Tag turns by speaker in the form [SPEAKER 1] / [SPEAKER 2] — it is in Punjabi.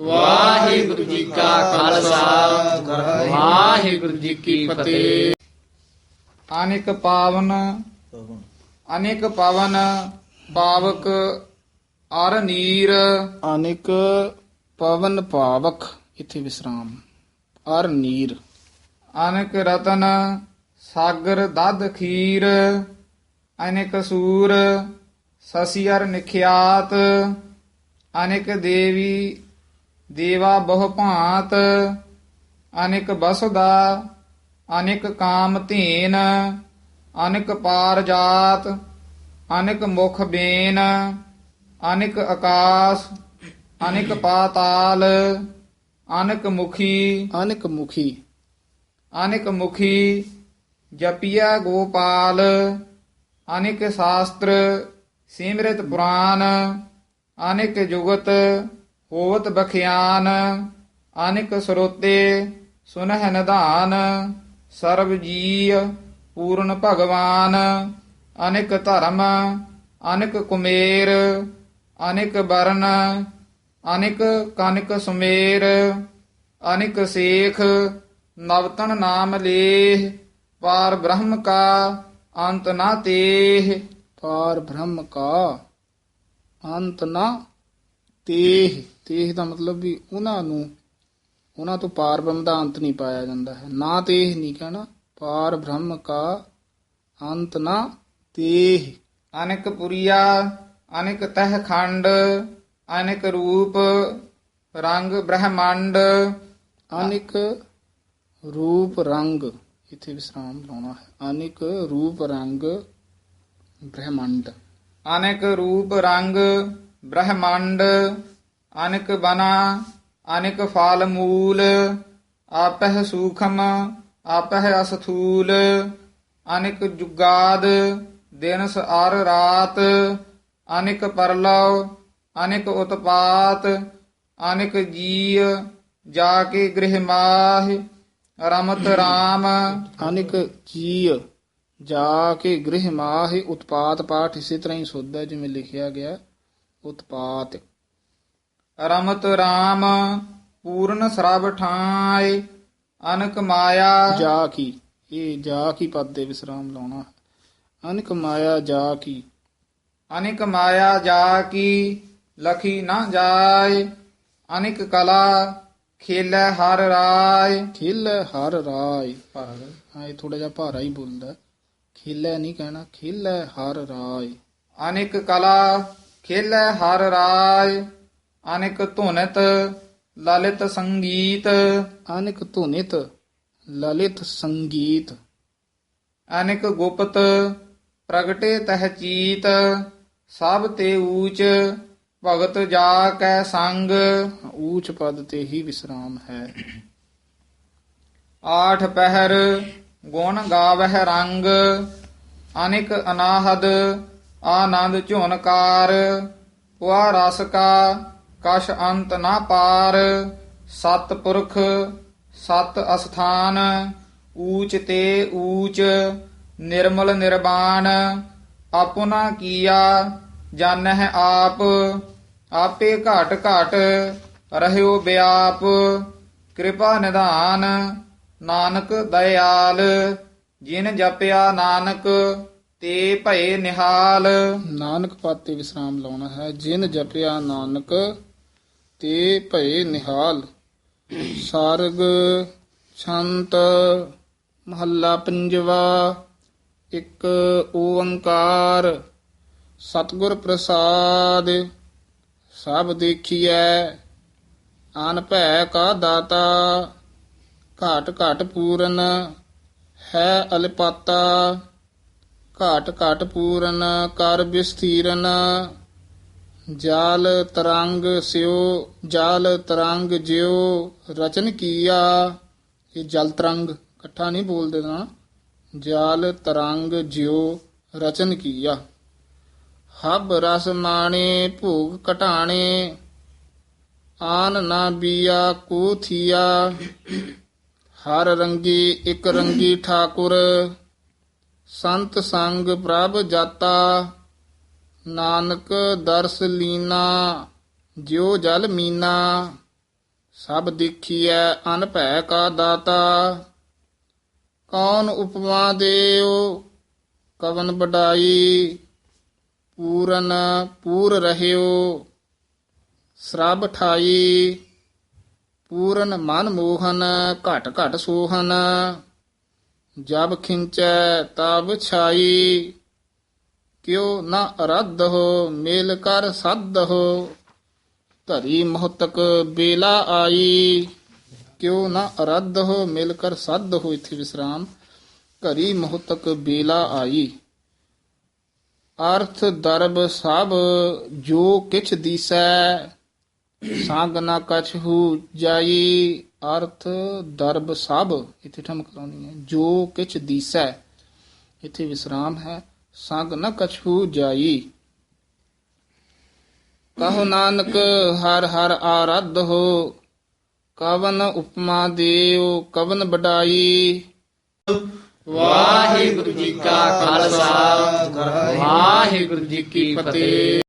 [SPEAKER 1] ਵਾਹਿਗੁਰੂ ਜੀ ਕਾ ਖਾਲਸਾ। ਵਾਹਿਗੁਰੂ ਜੀ ਕੀ ਫਤਿਹ।
[SPEAKER 2] ਅਨੇਕ ਪਾਵਨ ਅਨੇਕ ਪਾਵਨ ਪਾਵਕ ਅਰ ਨੀਰ।
[SPEAKER 3] ਅਨੇਕ ਪਵਨ ਪਾਵਕ ਇਥੇ ਵਿਸਰਾਮ। ਅਰ ਨੀਰ।
[SPEAKER 2] ਅਨੇਕ ਰਤਨ ਸਾਗਰ ਦਦ ਖੀਰ। ਅਨੇਕ ਸੂਰ ਸਸੀਅਰ ਨਿਖਿਆਤ। ਅਨੇਕ ਦੇਵੀ ਦੇਵਾ ਬਹੁ ਭਾਂਤ ਅਨੇਕ ਬਸਦਾ ਅਨੇਕ ਕਾਮ ਧੀਨ ਅਨੇਕ ਪਾਰ ਜਾਤ ਅਨੇਕ ਮੁਖ ਬੇਨ ਅਨੇਕ ਆਕਾਸ਼ ਅਨੇਕ ਪਾਤਾਲ ਅਨੇਕ ਮੁਖੀ
[SPEAKER 3] ਅਨੇਕ ਮੁਖੀ।
[SPEAKER 2] ਅਨੇਕ ਮੁਖੀ ਜਪਿਆ ਗੋਪਾਲ ਅਨੇਕ ਸ਼ਾਸਤਰ ਸਿਮਰਿਤ ਪੁਰਾਨ ਅਨੇਕ ਜੁਗਤ ਹੋਵਤ ਬਖਿਆਨ, ਅਨਿਕ ਸਰੋਤੇ, ਸੁਨਹਿ ਨਿਧਾਨ, ਸਰਬ ਜੀ ਪੂਰਨ ਭਗਵਾਨ, ਅਨਿਕ ਧਰਮ, ਅਨਿਕ ਕੁਮੇਰ, ਅਨਿਕ ਬਰਨ, ਅਨਿਕ ਕਨਕ ਸੁਮੇਰ, ਅਨਿਕ ਸੇਖ, ਨਵਤਨ ਨਾਮ ਲੇਹ, ਪਾਰ ਬ੍ਰਹਮ ਕਾ ਅੰਤ ਨਾ ਤੇਹ।
[SPEAKER 3] ਪਾਰ ਬ੍ਰਹਮ ਕਾ ਅੰਤ ਨਾ ਤੇਹ ਤੇਹ ਦਾ ਮਤਲਬ ਵੀ ਉਹਨਾਂ ਨੂੰ, ਉਹਨਾਂ ਤੋਂ ਪਾਰ ਬ੍ਰਹਮ ਦਾ ਅੰਤ ਨਹੀਂ ਪਾਇਆ ਜਾਂਦਾ ਹੈ। ਨਾ ਤੇਹ ਨਹੀਂ ਕਹਿਣਾ, ਪਾਰ ਬ੍ਰਹਮ ਕਾ ਅੰਤ ਨਾ ਤੇਹ।
[SPEAKER 2] ਅਨੇਕ ਪੁਰੀਆ, ਅਨੇਕ ਤਹ ਖੰਡ, ਅਨੇਕ ਰੂਪ, ਰੰਗ ਬ੍ਰਹਮੰਡ।
[SPEAKER 3] ਅਨੇਕ ਰੂਪ ਰੰਗ, ਇੱਥੇ ਵਿਸਰਾਮ ਲਾਉਣਾ ਹੈ। ਅਨੇਕ ਰੂਪ ਰੰਗ ਬ੍ਰਹਮੰਡ।
[SPEAKER 2] ਅਨੇਕ ਰੂਪ ਰੰਗ ਬ੍ਰਹਮੰਡ, ਅਨੇਕ ਬਨਾ, ਅਨੇਕ ਫਾਲ ਮੂਲ, ਆਪਹਿ ਸੂਖਮ, ਆਪਹਿ ਅਸਥੂਲ, ਅਨੇਕ ਜੁਗਾਦ, ਦਿਨਸ ਅਰ ਰਾਤ, ਅਨੇਕ ਪਰਲਵ ਅਨੇਕ ਉਤਪਾਤ, ਅਨੇਕ ਜੀ ਜਾ ਕੇ ਗ੍ਰਹਿ ਮਾਹਿ, ਰਮਤ ਰਾਮ।
[SPEAKER 3] ਅਨੇਕ ਜੀਅ ਜਾ ਕੇ ਗ੍ਰਹਿ ਮਾਹਿ, ਉਤਪਾਤ ਪਾਠ ਇਸੇ ਤਰ੍ਹਾਂ ਹੀ ਸੁੱਧ ਹੈ ਜਿਵੇਂ ਲਿਖਿਆ ਗਿਆ। ਉਤਪਾਤ।
[SPEAKER 2] ਰਮਤ ਰਾਮ ਪੂਰਨ ਸਰਬ ਠਾਏ ਅਨਕ ਮਾਇਆ।
[SPEAKER 3] ਜਾ ਕੀ ਇਹ ਜਾ ਕੀ ਪਦ ਦੇ ਵਿਸਰਾਮ ਲਾਉਣਾ। ਅਨੇਕ ਮਾਇਆ ਜਾ ਕੀ?
[SPEAKER 2] ਅਨਿਕ ਮਾਇਆ ਜਾ ਕੀ ਲਖੀ ਨਾ ਜਾਏ। ਅਨਿਕ ਕਲਾ ਖੇਲੇ ਹਰ ਰਾਏ।
[SPEAKER 3] ਖੇਲੇ ਹਰ ਰਾਏ। ਭਾਰ ਹਾਂ ਇਹ ਥੋੜਾ ਜਿਹਾ ਭਾਰਾ ਹੀ ਬੋਲਦਾ। ਖੇਲੇ ਨਹੀਂ ਕਹਿਣਾ ਖੇਲੇ ਹਰ ਰਾਏ।
[SPEAKER 2] ਅਨਿਕ ਕਲਾ ਖੇਲੇ ਹਰ ਰਾਏ ਅਨਿਕ ਧੁਨਤ ਲਲਿਤ ਸੰਗੀਤ।
[SPEAKER 3] ਅਨੇਕ ਧੁਨਿਤ ਲਲਿਤ ਸੰਗੀਤ।
[SPEAKER 2] ਅਨਿਕ ਗੁਪਤ ਪ੍ਰਗਟੇ ਤਹ ਚੀਤ ਸਭ ਤੇ ਊਚ ਭਗਤ ਜਾ ਕੈ ਸੰਗ।
[SPEAKER 3] ਊਚ ਪਦ ਤੇ ਹੀ ਵਿਸਰਾਮ ਹੈ।
[SPEAKER 2] ਆਠ ਪਹਿਰ ਗੁਣ ਗਾਵਹਿ ਰੰਗ ਅਨਿਕ ਅਨਾਹਦ ਆਨੰਦ ਝੁਨਕਾਰ ਪੁਆ ਰਸ ਕਾ, ਕਛ ਅੰਤ ਨਾ ਪਾਰ, ਸਤ ਪੁਰਖ, ਸਤ ਅਸਥਾਨ, ਊਚ ਤੇ ਊਚ, ਨਿਰਮਲ ਨਿਰਵਾਣ ਆਪੁਨਾ ਕੀਆ, ਜਾਣਹਿ ਆਪ, ਆਪੇ ਘਟ ਘਟ ਰਹਿਓ ਬਿਆਪ, ਕਿਰਪਾ ਨਿਧਾਨ, ਨਾਨਕ ਦਇਆਲ, ਜਿਨ ਜਪਿਆ ਨਾਨਕ ਤੇ ਭਏ ਨਿਹਾਲ।
[SPEAKER 3] ਨਾਨਕ ਪਦ ਵਿਸਰਾਮ ਲਾਉਣਾ ਹੈ, ਜਿਨ ਜਪਿਆ ਨਾਨਕ ਤੇ ਭਏ ਨਿਹਾਲ। ਸਾਰਗ ਛੰਤ ਮਹੱਲਾ ਪੰਜਵਾ, ਇੱਕ ਓੰਕਾਰ। ਸਤਿਗੁਰ ਪ੍ਰਸਾਦ ਸਭ ਦੇਖੀਐ, ਅਨ ਭੈ ਕਾ ਦਾਤਾ, ਘਾਟ ਘਾਟ ਪੂਰਨ ਹੈ ਅਲਪਾਤਾ। ਘਾਟ ਘਾਟ ਪੂਰਨ ਕਰ ਵਿਸਥੀਰਨ ਜਾਲ ਤਰੰਗ ਸਿਓ ਜਾਲ ਤਰੰਗ ਜਿਉ ਰਚਨ ਕੀਆ ਇਹ ਜਲ ਤਰੰਗ ਇਕੱਠਾ ਨਹੀਂ ਬੋਲਦੇ ਨਾ ਜਾਲ ਤਰੰਗ ਜਿਉ ਰਚਨ ਕੀਆ ਹਬ ਰਸ ਮਾਣੇ ਭੋਗ ਘਟਾਣੇ ਆਨ ਨਾ ਬੀਆ ਕੋ ਥੀਆ ਹਰ ਰੰਗੀ ਇੱਕ ਰੰਗੀ ਠਾਕੁਰ ਸੰਤ ਸੰਗ ਪ੍ਰਭ ਜਾਤਾ, ਨਾਨਕ ਦਰਸ ਲੀਨਾ, ਜਿਉ ਜਲ ਮੀਨਾ, ਸਭ ਦੇਖੀਐ ਅਨਭੈ ਕਾ ਦਾਤਾ। ਕੌਣ ਉਪਮਾ ਦੇਉ, ਕਵਨ ਬਡਾਈ ਪੂਰਨ ਪੂਰ ਰਹਿਓ। ਸਰਬ ਠਾਈ, ਪੂਰਨ ਮਨ ਮੋਹਨ, ਘਟ ਘਟ ਸੋਹਨ। ਜਬ ਖਿੰਚੈ ਤਬ ਛਾਈ, ਕਿਉ ਨ ਅਰਧ ਹੋ ਮੇਲ ਕਰ ਸੱਧ ਹੋ ਧਰੀ ਮਹਤਕ ਬੇਲਾ ਆਈ, ਕਿਉ ਨ ਅਰਧ ਹੋ ਮਿਲ ਕਰ ਸੱਧ ਹੋ ਇਥੇ ਵਿਸਰਾਮ। ਘਰੀ ਮਹਤਕ ਬੇਲਾ ਆਈ। ਅਰਥ ਦਰਬ ਸਭ, ਜੋ ਕਿਛ ਦੀਸੈ, ਸੰਗ ਨਾ ਕਛਹੂ ਜਾਈ। ਅਰਥ ਦਰਬ ਸਭ ਇਥੇ ਠਮਕ ਲਾਉਣੀ ਹੈ। ਜੋ ਕਿਛ ਦੀਸੈ, ਇਥੇ ਵਿਸਰਾਮ ਹੈ। ਸੰਗ ਨ ਕਛਹੂ ਜਾਈ। ਕਹੋ ਨਾਨਕ, ਹਰ ਹਰ ਆਰਧ ਹੋ। ਕਵਨ ਉਪਮਾ ਦੇਉ, ਕਵਨ ਬਡਾਈ
[SPEAKER 1] ਵਾਹਿਗੁਰੂ ਜੀ ਕਾ ਖਾਲਸਾ। ਵਾਹਿਗੁਰੂ ਜੀ ਕੀ ਫਤਿਹ।